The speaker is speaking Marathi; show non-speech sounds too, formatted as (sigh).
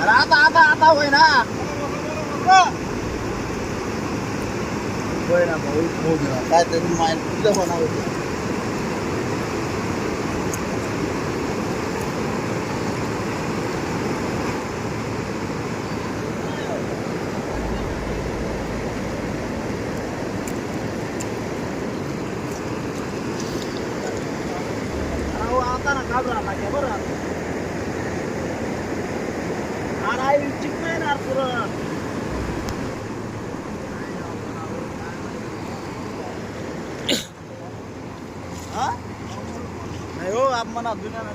आता आता आता होय ना. होय ना भाऊ दे ना. काय तरी माहिती तुझं होणार होतं. हो, आता ना ना टाक्या बरं. Arayı çıkmayın artık. (coughs) ha? Yok yapmana dünyanın